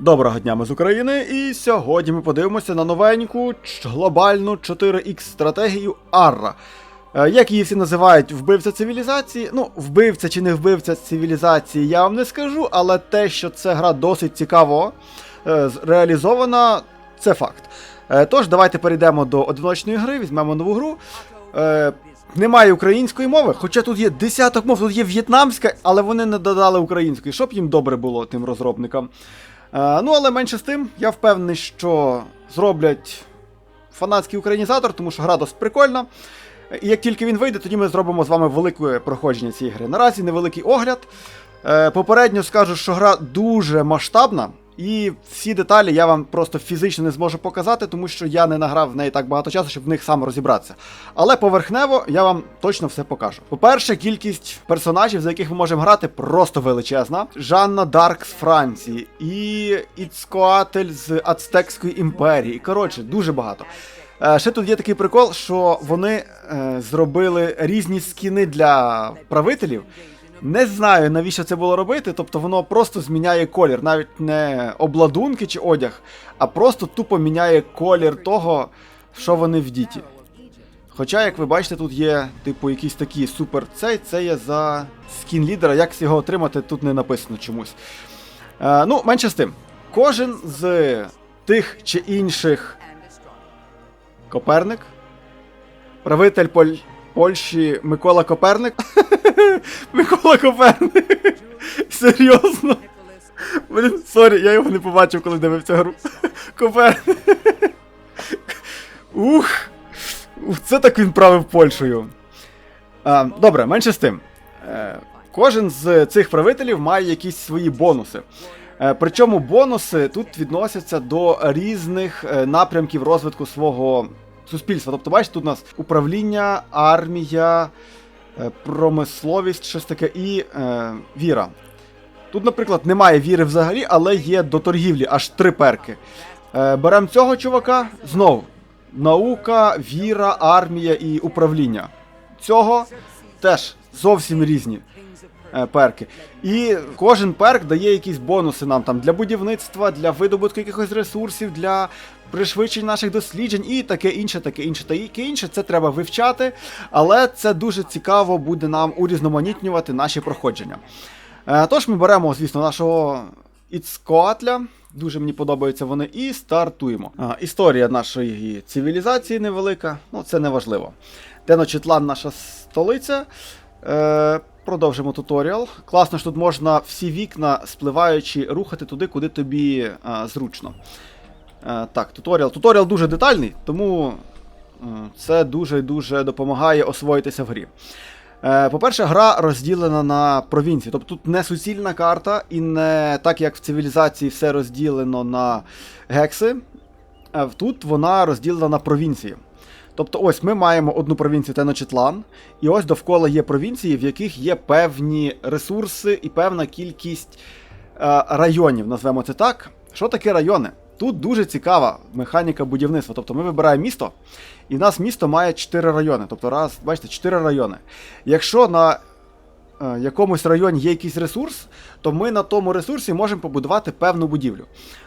Доброго дня, ми з України, і сьогодні ми подивимося на новеньку глобальну 4X стратегію Арра. Е, Як її всі називають вбивця цивілізації. Ну, вбивця чи не вбивця цивілізації, я вам не скажу, але те, що ця гра досить цікаво е, реалізована, це факт. Е, Тож, давайте перейдемо до одиночної гри, візьмемо нову гру. Немає української мови, хоча тут є десяток мов, тут є в'єтнамська, але вони не додали української, щоб їм добре було тим розробникам. Е, ну, але менше з тим, я впевнений, що зроблять фанатський українізатор, тому що гра досить прикольна. І як тільки він вийде, тоді ми зробимо з вами велике проходження цієї гри. Наразі невеликий огляд. Е, попередньо скажу, що гра дуже масштабна, і всі деталі я вам просто фізично не зможу показати, тому що я не награв в неї так багато часу, щоб в них сам розібратися. Але поверхнево я вам точно все покажу. По-перше, кількість персонажів, за яких ми можемо грати, просто величезна. Жанна Дарк з Франції, і Іцкоатель з Ацтекської імперії. Коротше, дуже багато. Е, Ще тут є такий прикол, що вони е, зробили різні скіни для правителів. Не знаю, навіщо це було робити, тобто воно просто зміняє колір, навіть не обладунки чи одяг, а просто тупо міняє колір того, що вони вдіті. Хоча, як ви бачите, тут є, типу, якісь такі супер цей, це є за скін лідера, як його отримати, тут не написано чомусь. Е, ну, менше з тим. Кожен з тих чи інших Коперник, правитель Поль... Польщі Микола Коперник. Микола Коперник. Серйозно. Блін, сорі, я його не побачив, коли дивився гру. Коперник. Ух. Це так він правив Польщею. А, добре, менше з тим. Е, кожен з цих правителів має якісь свої бонуси. Е, Причому бонуси тут відносяться до різних е, напрямків розвитку свого суспільства. Тобто, бачите, тут у нас управління, армія, е, промисловість, щось таке і е, віра. Тут, наприклад, немає віри взагалі, але є до торгівлі аж три перки. Е, Беремо цього чувака знову. Наука, віра, армія і управління. Цього теж зовсім різні перки. І кожен перк дає якісь бонуси нам там для будівництва, для видобутку якихось ресурсів, для пришвидшень наших досліджень і таке інше, таке інше, таке інше. Це треба вивчати, але це дуже цікаво буде нам урізноманітнювати наші проходження. Е, Тож ми беремо, звісно, нашого Іцкоатля. Дуже мені подобаються вони, і стартуємо. А, історія нашої цивілізації невелика, ну це не важливо. Теночітлан наша столиця. Е, продовжимо туторіал. Класно, що тут можна всі вікна, спливаючи, рухати туди, куди тобі е, зручно. Е, так, туторіал. Туторіал дуже детальний, тому е, це дуже-дуже допомагає освоїтися в грі. По-перше, гра розділена на провінції. Тобто тут не суцільна карта, і не так як в цивілізації все розділено на гекси. Тут вона розділена на провінції. Тобто, ось ми маємо одну провінцію Теночітлан, і ось довкола є провінції, в яких є певні ресурси і певна кількість е, районів, назвемо це так. Що таке райони? Тут дуже цікава механіка будівництва. Тобто ми вибираємо місто, і в нас місто має 4 райони. Тобто, раз, бачите, 4 райони. Якщо на якомусь районі є якийсь ресурс, то ми на тому ресурсі можемо побудувати певну будівлю.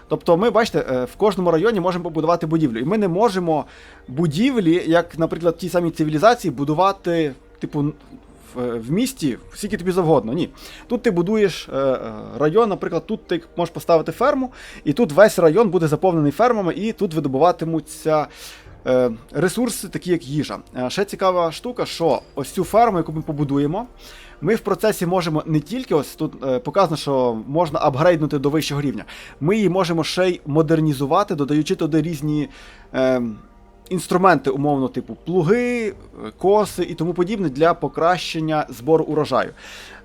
Тобто, ми, бачите, е, в кожному районі можемо побудувати будівлю. І ми не можемо будівлі, як, наприклад, в тій самій цивілізації, будувати, типу, в, в місті скільки тобі завгодно. Ні. Тут ти будуєш е, е, район, наприклад, тут ти можеш поставити ферму, і тут весь район буде заповнений фермами, і тут видобуватимуться. Е, Ресурси, такі як їжа. Е, Ще цікава штука, що ось цю ферму, яку ми побудуємо, ми в процесі можемо не тільки ось тут е, показано, що можна апгрейднути до вищого рівня. Ми її можемо ще й модернізувати, додаючи туди різні е, інструменти, умовно, типу плуги, коси і тому подібне для покращення збору урожаю.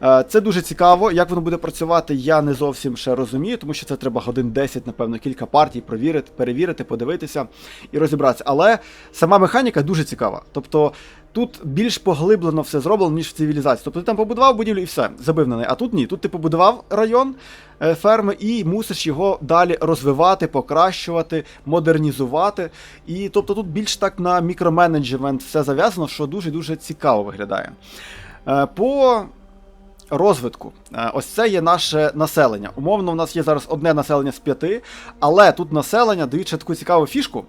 Е, Це дуже цікаво. Як воно буде працювати, я не зовсім ще розумію, тому що це треба годин 10, напевно, кілька партій провірити, перевірити, подивитися і розібратися. Але сама механіка дуже цікава. Тобто тут більш поглиблено все зроблено, ніж в цивілізації. Тобто ти там побудував будівлю і все, забив на неї. А тут ні. Тут ти побудував район е, ферми і мусиш його далі розвивати, покращувати, модернізувати. І тобто тут більш так на мікроменеджмент все зав'язано, що дуже-дуже цікаво виглядає. Е, По розвитку. Е, Ось це є наше населення. Умовно, у нас є зараз одне населення з п'яти, але тут населення дають ще таку цікаву фішку.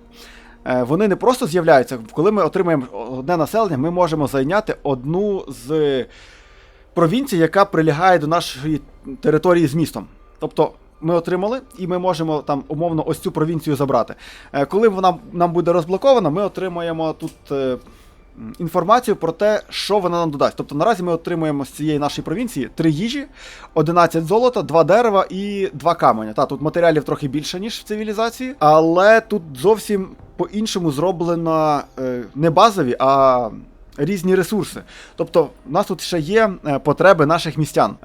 Е, Вони не просто з'являються. Коли ми отримаємо одне населення, ми можемо зайняти одну з провінцій, яка прилягає до нашої території з містом. Тобто. Ми отримали, і ми можемо там умовно ось цю провінцію забрати. Е, Коли вона нам буде розблокована, ми отримаємо тут е, інформацію про те, що вона нам додасть. Тобто наразі ми отримуємо з цієї нашої провінції 3 їжі, 11 золота, 2 дерева і 2 каменя. Та тут матеріалів трохи більше, ніж в цивілізації, але тут зовсім по-іншому зроблено е, не базові, а різні ресурси. Тобто, в нас тут ще є е, потреби наших містян.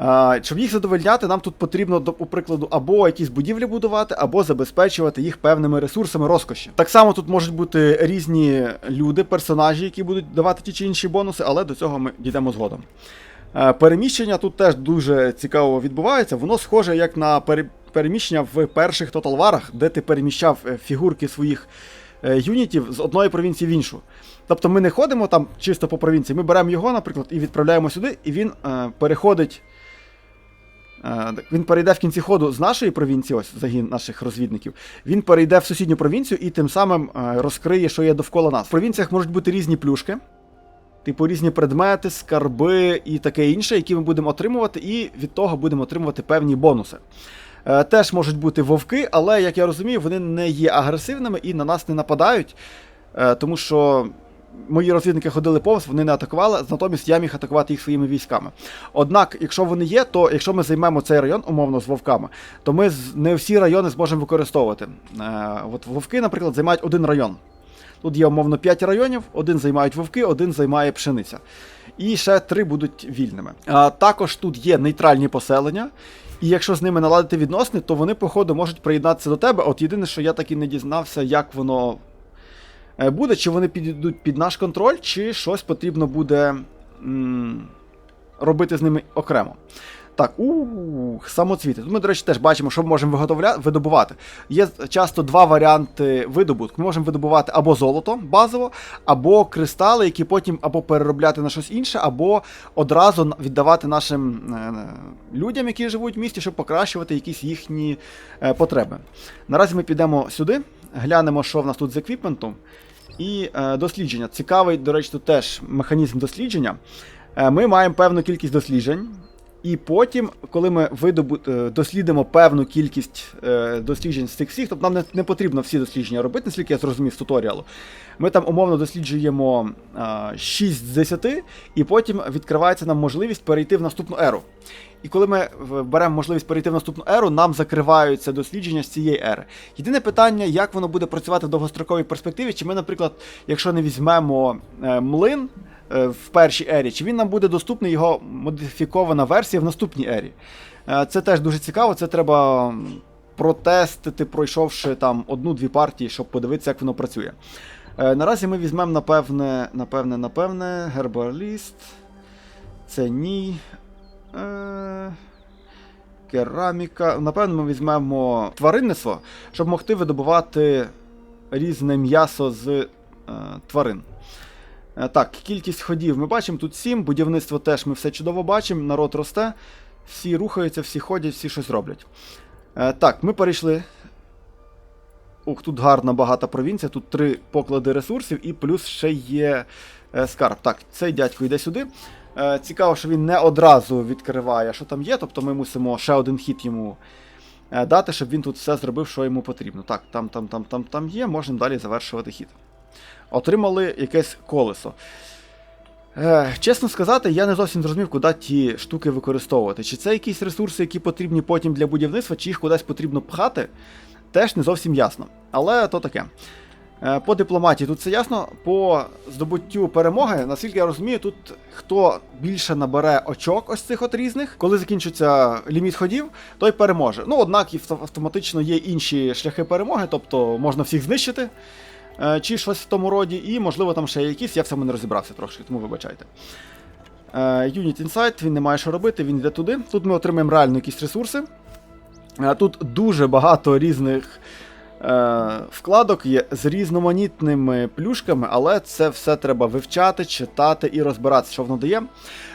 Щоб їх задовольняти, нам тут потрібно, до прикладу, або якісь будівлі будувати, або забезпечувати їх певними ресурсами розкоші. Так само тут можуть бути різні люди, персонажі, які будуть давати ті чи інші бонуси, але до цього ми дійдемо згодом. Е, Переміщення тут теж дуже цікаво відбувається. Воно схоже як на пере- переміщення в перших War, де ти переміщав е, фігурки своїх е, юнітів з одної провінції в іншу. Тобто ми не ходимо там чисто по провінції, ми беремо його, наприклад, і відправляємо сюди, і він е, переходить. Е, він перейде в кінці ходу з нашої провінції, ось загін наших розвідників. Він перейде в сусідню провінцію і тим самим е, розкриє, що є довкола нас. В провінціях можуть бути різні плюшки, типу різні предмети, скарби і таке інше, які ми будемо отримувати, і від того будемо отримувати певні бонуси. Е, Теж можуть бути вовки, але, як я розумію, вони не є агресивними і на нас не нападають, е, тому що мої розвідники ходили повз, вони не атакували, натомість я міг атакувати їх своїми військами. Однак, якщо вони є, то якщо ми займемо цей район, умовно, з вовками, то ми не всі райони зможемо використовувати. Е, От вовки, наприклад, займають один район. Тут є умовно 5 районів, один займають вовки, один займає пшениця. І ще три будуть вільними. А, також тут є нейтральні поселення, і якщо з ними наладити відносини, то вони, походу, можуть приєднатися до тебе. От єдине, що я так і не дізнався, як воно е, буде, чи вони підійдуть під наш контроль, чи щось потрібно буде м, робити з ними окремо. Так, ух, самоцвіти. Тут ми, до речі, теж бачимо, що ми можемо виготовля... видобувати. Є часто два варіанти видобутку. Ми можемо видобувати або золото базово, або кристали, які потім або переробляти на щось інше, або одразу віддавати нашим е, людям, які живуть в місті, щоб покращувати якісь їхні е, потреби. Наразі ми підемо сюди, глянемо, що в нас тут з еквіпментом. І е, дослідження. Цікавий, до речі, тут теж механізм дослідження. Е, ми маємо певну кількість досліджень. І потім, коли ми видобу... е, дослідимо певну кількість е, досліджень з цих всіх, тобто нам не, потрібно всі дослідження робити, наскільки я зрозумів з туторіалу. Ми там умовно досліджуємо е, 6 з 10, і потім відкривається нам можливість перейти в наступну еру. І коли ми беремо можливість перейти в наступну еру, нам закриваються дослідження з цієї ери. Єдине питання, як воно буде працювати в довгостроковій перспективі, чи ми, наприклад, якщо не візьмемо е, млин е, в першій ері, чи він нам буде доступний його модифікована версія в наступній ері. Е, Це теж дуже цікаво, це треба протестити, пройшовши там одну-дві партії, щоб подивитися, як воно працює. Е, Наразі ми візьмемо, напевне, напевне, напевне, гербаліст. Це ні. Е... Кераміка. Напевно, ми візьмемо тваринництво, щоб могти видобувати різне м'ясо з е, тварин. Е, Так, кількість ходів ми бачимо тут 7, будівництво теж ми все чудово бачимо, народ росте, всі рухаються, всі ходять, всі щось роблять. Е, Так, ми перейшли. Ух, тут гарна багата провінція, тут три поклади ресурсів і плюс ще є е, скарб. Так, цей дядько йде сюди. Цікаво, що він не одразу відкриває, що там є, тобто ми мусимо ще один хід йому дати, щоб він тут все зробив, що йому потрібно. Так, там, там, там, там, там є, можемо далі завершувати хід. Отримали якесь колесо. Е, чесно сказати, я не зовсім зрозумів, куди ті штуки використовувати. Чи це якісь ресурси, які потрібні потім для будівництва, чи їх кудись потрібно пхати, теж не зовсім ясно. Але то таке. Е, По дипломатії тут все ясно. По здобуттю перемоги, наскільки я розумію, тут хто більше набере очок ось цих от різних, коли закінчиться ліміт ходів, той переможе. Ну, однак автоматично є інші шляхи перемоги, тобто можна всіх знищити. Е, Чи щось в тому роді, і можливо там ще якісь, я в цьому не розібрався трошки, тому вибачайте. Е, Unit Insight, він не має що робити, він йде туди. Тут ми отримаємо реально якісь ресурси. Е, Тут дуже багато різних е, вкладок є з різноманітними плюшками, але це все треба вивчати, читати і розбиратися, що воно дає.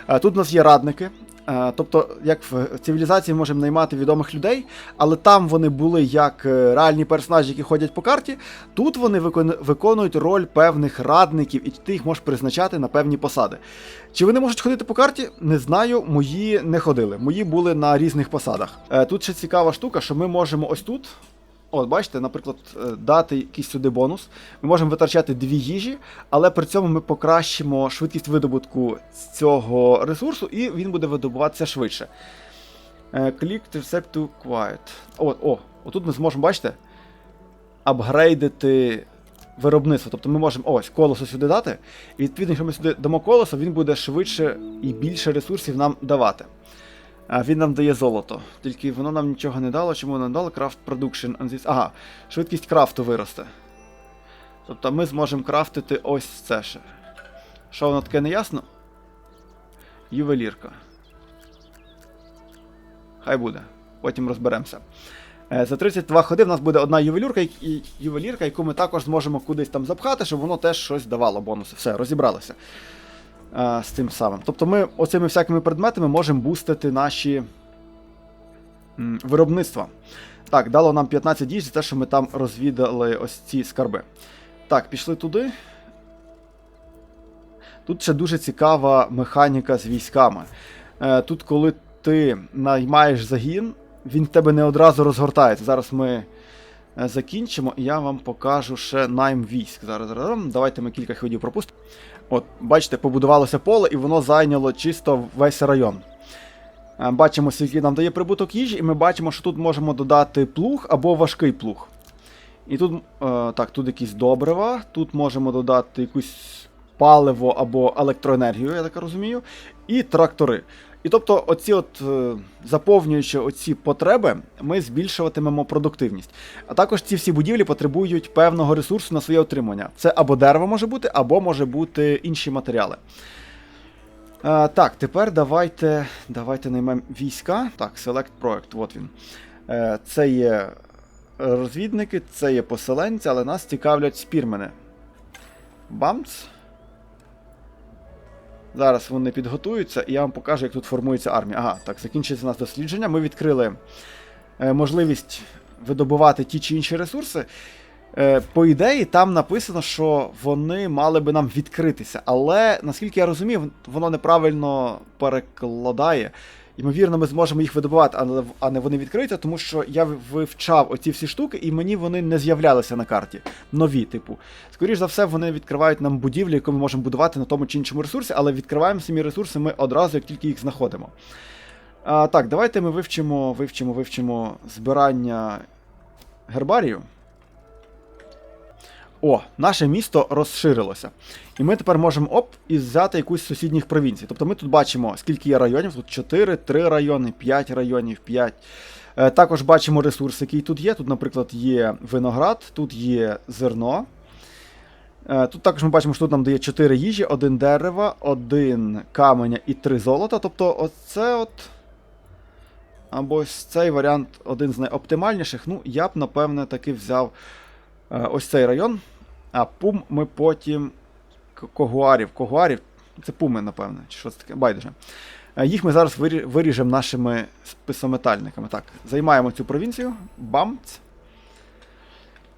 Е, Тут у нас є радники. Е, Тобто, як в цивілізації ми можемо наймати відомих людей, але там вони були як е, реальні персонажі, які ходять по карті. Тут вони виконують роль певних радників, і ти їх можеш призначати на певні посади. Чи вони можуть ходити по карті? Не знаю. Мої не ходили. Мої були на різних посадах. Е, Тут ще цікава штука, що ми можемо ось тут. От, бачите, наприклад, е, дати якийсь сюди бонус. Ми можемо витрачати дві їжі, але при цьому ми покращимо швидкість видобутку з цього ресурсу, і він буде видобуватися швидше. Е, Click to set to quiet. О, о, отут ми зможемо, бачите, апгрейдити виробництво. Тобто ми можемо ось колесо сюди дати, і відповідно, якщо ми сюди дамо колесо, він буде швидше і більше ресурсів нам давати. Він нам дає золото. Тільки воно нам нічого не дало. Чому не дало? Production this. Ага, швидкість крафту виросте. Тобто ми зможемо крафтити ось це ще. Що воно таке не ясно? Ювелірка. Хай буде. Потім розберемося. Е, За 32 ходи в нас буде одна ювелірка, і ювелірка, яку ми також зможемо кудись там запхати, щоб воно теж щось давало бонуси. Все, розібралися е, з цим самим. Тобто ми оцими всякими предметами можемо бустити наші м, виробництва. Так, дало нам 15 дій за те, що ми там розвідали ось ці скарби. Так, пішли туди. Тут ще дуже цікава механіка з військами. Е, тут, коли ти наймаєш загін, він в тебе не одразу розгортається. Зараз ми е, закінчимо, і я вам покажу ще найм військ. Зараз, зараз. Давайте ми кілька ходів пропустимо. От, бачите, побудувалося поле, і воно зайняло чисто весь район. Е, Бачимо, скільки нам дає прибуток їжі, і ми бачимо, що тут можемо додати плуг або важкий плуг. І тут, е, так, тут якісь добрива, тут можемо додати якусь паливо або електроенергію, я так розумію, і трактори. І тобто, оці от, е, заповнюючи оці потреби, ми збільшуватимемо продуктивність. А також ці всі будівлі потребують певного ресурсу на своє отримання. Це або дерево може бути, або може бути інші матеріали. Е, так, тепер давайте, давайте наймемо війська. Так, Select Project, от він. Е, це є розвідники, це є поселенці, але нас цікавлять спірмени. Бамц. Зараз вони підготуються, і я вам покажу, як тут формується армія. Ага, так, закінчиться нас дослідження. Ми відкрили е, можливість видобувати ті чи інші ресурси. Е, по ідеї, там написано, що вони мали би нам відкритися. Але наскільки я розумію, воно неправильно перекладає. Ймовірно, ми зможемо їх видобувати, а не вони відкриються, тому що я вивчав оці всі штуки, і мені вони не з'являлися на карті. Нові, типу. Скоріше за все, вони відкривають нам будівлі, яку ми можемо будувати на тому чи іншому ресурсі, але відкриваємо самі ресурси ми одразу, як тільки їх знаходимо. А, так, давайте ми вивчимо, вивчимо, вивчимо збирання гербарію. О, наше місто розширилося. І ми тепер можемо оп і взяти якусь з сусідніх провінцій. Тобто ми тут бачимо, скільки є районів. Тут 4, 3 райони, 5 районів, 5. Е, також бачимо ресурси, які тут є. Тут, наприклад, є виноград, тут є зерно. Е, Тут також ми бачимо, що тут нам дає 4 їжі, 1 дерева, 1 каменя і 3 золота. Тобто, оце от. Або ось цей варіант один з найоптимальніших. Ну, я б, напевне, таки взяв ось цей район. А пум ми потім. Когуарів. Когуарів. Це пуми, напевне, чи що це таке? Байдуже. Е, Їх ми зараз вирі- виріжемо нашими списометальниками. Так, займаємо цю провінцію. Бамц.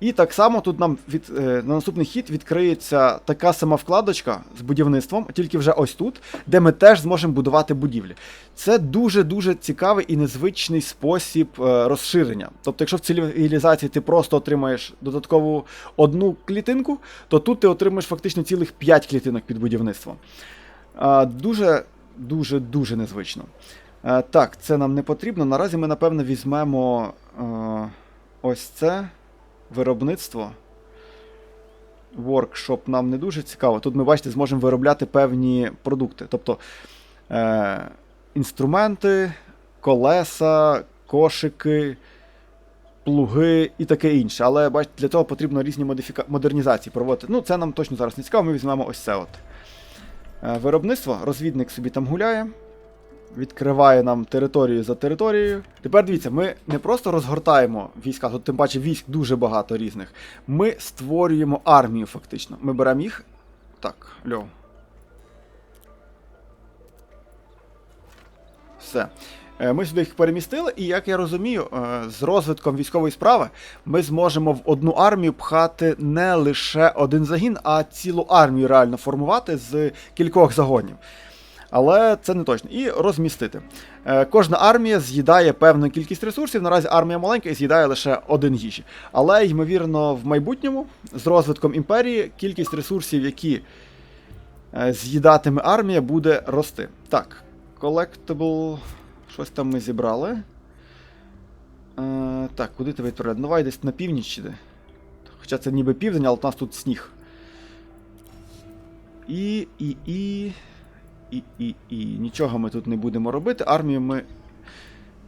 І так само тут нам від, е, на наступний хід відкриється така сама вкладочка з будівництвом, тільки вже ось тут, де ми теж зможемо будувати будівлі. Це дуже-дуже цікавий і незвичний спосіб е, розширення. Тобто, якщо в цивілізації ти просто отримаєш додаткову одну клітинку, то тут ти отримаєш фактично цілих 5 клітинок під будівництвом. Е, дуже, дуже, дуже незвично. Так, це нам не потрібно. Наразі ми, напевно, візьмемо ось це виробництво. Workshop нам не дуже цікаво. Тут ми, бачите, зможемо виробляти певні продукти. Тобто е, інструменти, колеса, кошики, плуги і таке інше. Але бачите, для цього потрібно різні модифіка... модернізації проводити. Ну, це нам точно зараз не цікаво, ми візьмемо ось це от. Е, виробництво, розвідник собі там гуляє. Відкриває нам територію за територією. Тепер дивіться, ми не просто розгортаємо війська, тут тим паче військ дуже багато різних. Ми створюємо армію, фактично. Ми беремо їх. Так, льов. Все. Е, Ми сюди їх перемістили, і як я розумію, е, з розвитком військової справи ми зможемо в одну армію пхати не лише один загін, а цілу армію реально формувати з кількох загонів. Але це не точно. І розмістити. Е, Кожна армія з'їдає певну кількість ресурсів. Наразі армія маленька і з'їдає лише один їжі. Але, ймовірно, в майбутньому з розвитком імперії кількість ресурсів, які е, з'їдатиме армія, буде рости. Так, collectible. Щось там ми зібрали. Е, так, куди тебе відправляти? Ну, Давай десь на північ чи де. Хоча це ніби південь, але у нас тут сніг. І, і, і. І, і, і. Нічого ми тут не будемо робити. Армію ми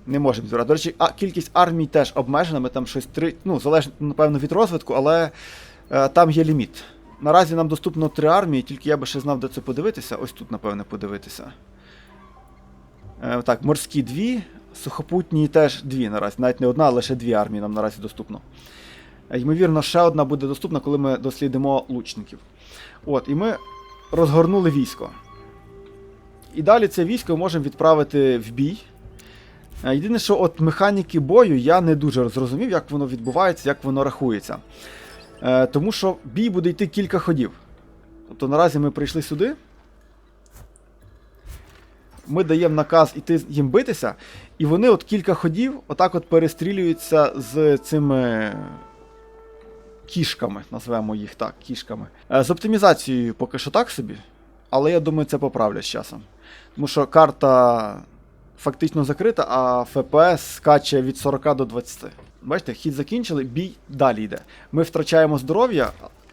не можемо збирати. До речі, а, кількість армій теж обмежена. Ми там щось три. Ну, залежно, напевно, від розвитку, але е, там є ліміт. Наразі нам доступно три армії, тільки я би ще знав, де це подивитися. Ось тут, напевне, подивитися. Е, так, морські дві, сухопутні теж дві наразі. Навіть не одна, а лише дві армії нам наразі доступно. Е, Ймовірно, ще одна буде доступна, коли ми дослідимо лучників. От, і ми розгорнули військо. І далі це військо можемо відправити в бій. Е, Єдине, що от механіки бою я не дуже зрозумів, як воно відбувається, як воно рахується. Е, тому що бій буде йти кілька ходів. Тобто наразі ми прийшли сюди. Ми даємо наказ іти їм битися, і вони от кілька ходів отак от перестрілюються з цими кішками, назвемо їх так, кішками. Е, З оптимізацією поки що так собі, але я думаю, це поправлять з часом. Тому що карта фактично закрита, а ФПС скаче від 40 до 20. Бачите, хід закінчили, бій далі йде. Ми втрачаємо здоров'я,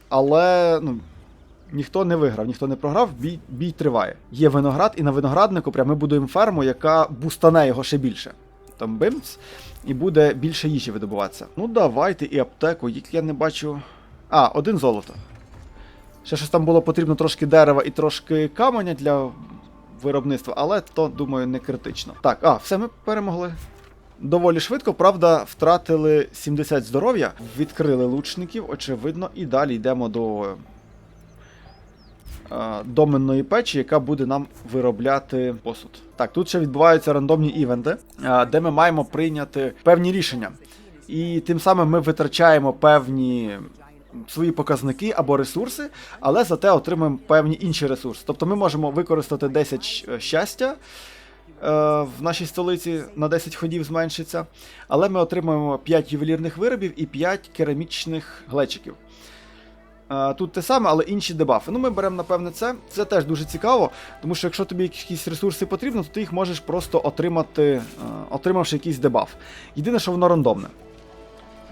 але ну, ніхто не виграв, ніхто не програв, бій, бій триває. Є виноград, і на винограднику прямо ми будуємо ферму, яка бустане його ще більше. Там бимц, і буде більше їжі видобуватися. Ну давайте і аптеку, як я не бачу. А, один золото. Ще щось там було потрібно трошки дерева і трошки каменя для виробництва, але то, думаю, не критично. Так, а, все ми перемогли. Доволі швидко, правда, втратили 70 здоров'я, відкрили лучників, очевидно, і далі йдемо до е, доменної печі, яка буде нам виробляти посуд. Так, тут ще відбуваються рандомні івенти, е, де ми маємо прийняти певні рішення. І тим самим ми витрачаємо певні свої показники або ресурси, але зате отримуємо певні інші ресурси. Тобто ми можемо використати 10 щастя. е, В нашій столиці на 10 ходів зменшиться, але ми отримуємо 5 ювелірних виробів і 5 керамічних глечиків. Е, Тут те саме, але інші дебафи. Ну, ми беремо, напевне, це. Це теж дуже цікаво, тому що якщо тобі якісь ресурси потрібно, то ти їх можеш просто отримати, е, отримавши якийсь дебаф. Єдине, що воно рандомне.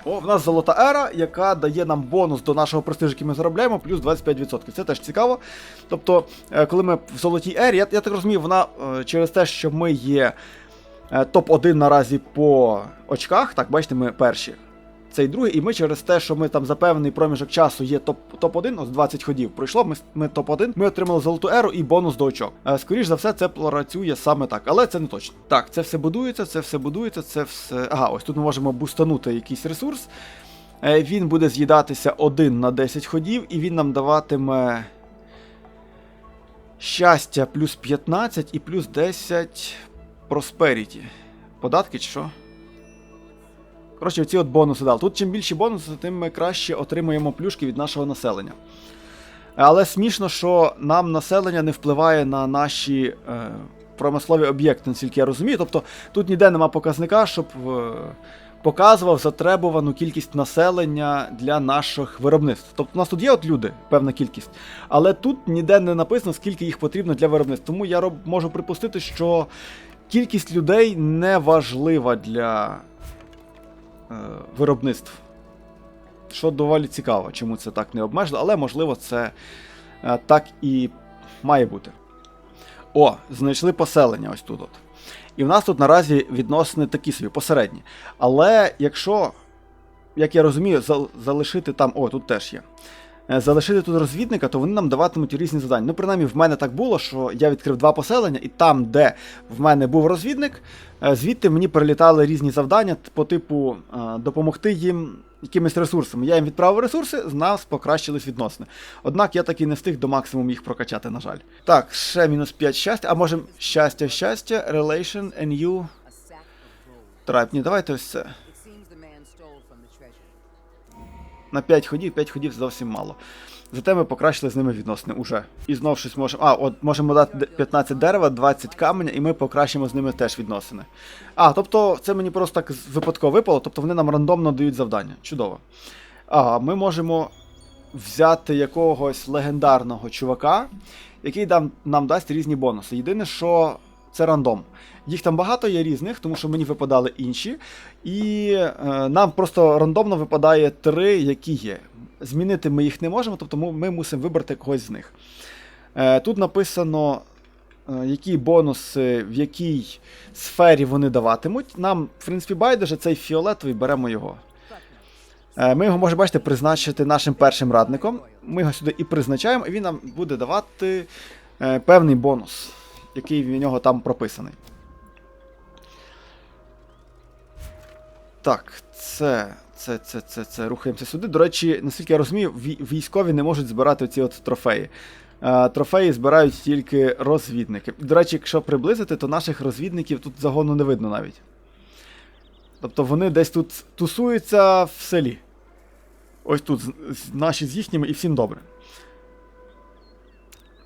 О, в нас золота ера, яка дає нам бонус до нашого престижу, який ми заробляємо, плюс 25%. Це теж цікаво. Тобто, е, коли ми в золотій ері, я, я так розумію, вона е, через те, що ми є е, топ-1 наразі по очках, так, бачите, ми перші. Цей другий, і ми через те, що ми там за певний проміжок часу є топ- топ-1, ось 20 ходів пройшло, ми, ми топ-1, ми отримали золоту еру і бонус до очок. Е, Скоріш за все, це працює саме так, але це не точно. Так, це все будується, це все будується, це все. Ага, ось тут ми можемо бустанути якийсь ресурс. Е, Він буде з'їдатися 1 на 10 ходів, і він нам даватиме щастя плюс 15 і плюс 10 просперіті. Податки чи що? Коротше, ці от бонуси дали. Тут чим більші бонуси, тим ми краще отримуємо плюшки від нашого населення. Але смішно, що нам населення не впливає на наші е, промислові об'єкти, наскільки я розумію. Тобто тут ніде нема показника, щоб е, показував затребувану кількість населення для наших виробництв. Тобто у нас тут є от люди, певна кількість, але тут ніде не написано, скільки їх потрібно для виробництва. Тому я роб, можу припустити, що кількість людей не важлива для виробництв. Що доволі цікаво, чому це так не обмежено, але можливо це е, так і має бути. О, знайшли поселення ось тут. От. І в нас тут наразі відносини такі собі, посередні. Але якщо, як я розумію, залишити там. О, тут теж є. Е, залишити тут розвідника, то вони нам даватимуть різні завдання. Ну, принаймні, в мене так було, що я відкрив два поселення, і там, де в мене був розвідник, е, звідти мені прилітали різні завдання по типу е, допомогти їм якимись ресурсами. Я їм відправив ресурси, з нас покращились відносини. Однак я таки не встиг до максимуму їх прокачати, на жаль. Так, ще мінус 5 щастя, а може щастя, щастя, relation and you. Tribe. Давайте ось це. На 5 ходів, 5 ходів зовсім мало. Зате ми покращили з ними відносини уже. І знов щось можемо. А, от можемо дати 15 дерева, 20 каменя, і ми покращимо з ними теж відносини. А, тобто це мені просто так випадково випало, тобто вони нам рандомно дають завдання. Чудово. А, ми можемо взяти якогось легендарного чувака, який нам дасть різні бонуси. Єдине, що це рандом. Їх там багато є різних, тому що мені випадали інші. І е, нам просто рандомно випадає три, які є. Змінити ми їх не можемо, тобто ми, мусимо вибрати когось з них. Е, тут написано, е, які бонуси в якій сфері вони даватимуть. Нам, в принципі, байдуже цей фіолетовий, беремо його. Е, Ми його можемо, бачите, призначити нашим першим радником. Ми його сюди і призначаємо, і він нам буде давати е, певний бонус, який в нього там прописаний. Так, це, це, це, це, це. Рухаємося сюди. До речі, наскільки я розумію, військові не можуть збирати ці от трофеї. Е, Трофеї збирають тільки розвідники. До речі, якщо приблизити, то наших розвідників тут загону не видно навіть. Тобто вони десь тут тусуються в селі. Ось тут наші з їхніми і всім добре.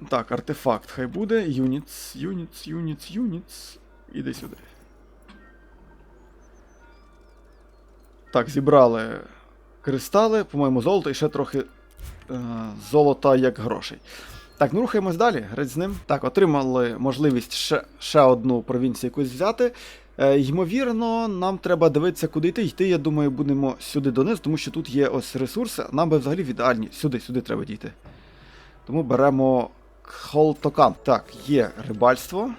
Так, артефакт хай буде. Units, units, units, units. Іди сюди. Так, зібрали кристали, по-моєму, золото і ще трохи е, золота як грошей. Так, ну рухаємось далі. Грець з ним. Так, отримали можливість ще, ще одну провінцію якусь взяти. Е, ймовірно, нам треба дивитися, куди йти. Йти, я думаю, будемо сюди донизу, тому що тут є ось ресурси. Нам би взагалі в ідеальні. Сюди, сюди треба дійти. Тому беремо Холтокан. Так, є рибальство.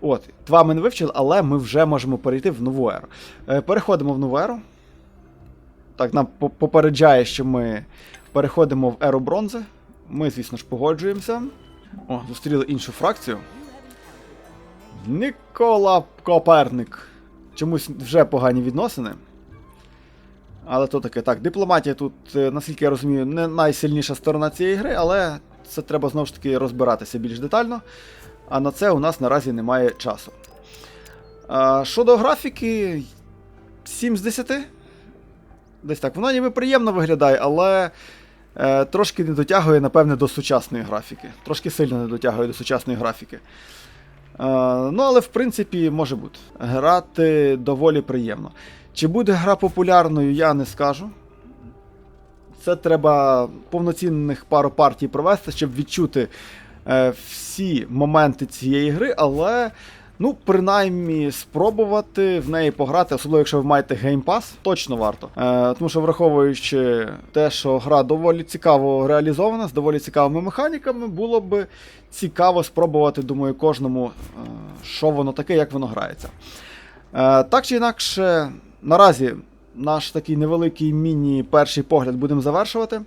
От, два ми не вивчили, але ми вже можемо перейти в нову еру. Е, переходимо в нову еру. Так, нам попереджає, що ми переходимо в еру бронзи. Ми, звісно ж, погоджуємося. О, зустріли іншу фракцію. Нікола Коперник. Чомусь вже погані відносини. Але то таке. Так, дипломатія тут, е, наскільки я розумію, не найсильніша сторона цієї гри, але це треба знову ж таки розбиратися більш детально. А на це у нас наразі немає часу. А, щодо графіки, 7 з 10. Десь так. Вона ніби приємно виглядає, але е, трошки не дотягує, напевне, до сучасної графіки. Трошки сильно не дотягує до сучасної графіки. Е, ну, але в принципі може бути. Грати доволі приємно. Чи буде гра популярною, я не скажу. Це треба повноцінних пару партій провести, щоб відчути е, всі моменти цієї гри, але. Ну, принаймні, спробувати в неї пограти, особливо якщо ви маєте Pass, точно варто. Е, тому що, враховуючи те, що гра доволі цікаво реалізована, з доволі цікавими механіками, було б цікаво спробувати, думаю, кожному, е, що воно таке, як воно грається. Е, так чи інакше, наразі наш такий невеликий міні перший погляд будемо завершувати.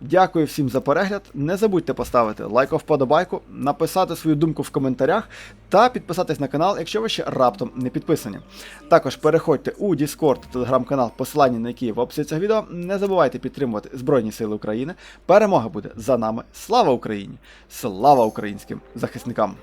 Дякую всім за перегляд. Не забудьте поставити лайк вподобайку, написати свою думку в коментарях та підписатись на канал, якщо ви ще раптом не підписані. Також переходьте у Discord та телеграм-канал, посилання на які в описі цього відео. Не забувайте підтримувати Збройні Сили України. Перемога буде за нами. Слава Україні! Слава українським захисникам!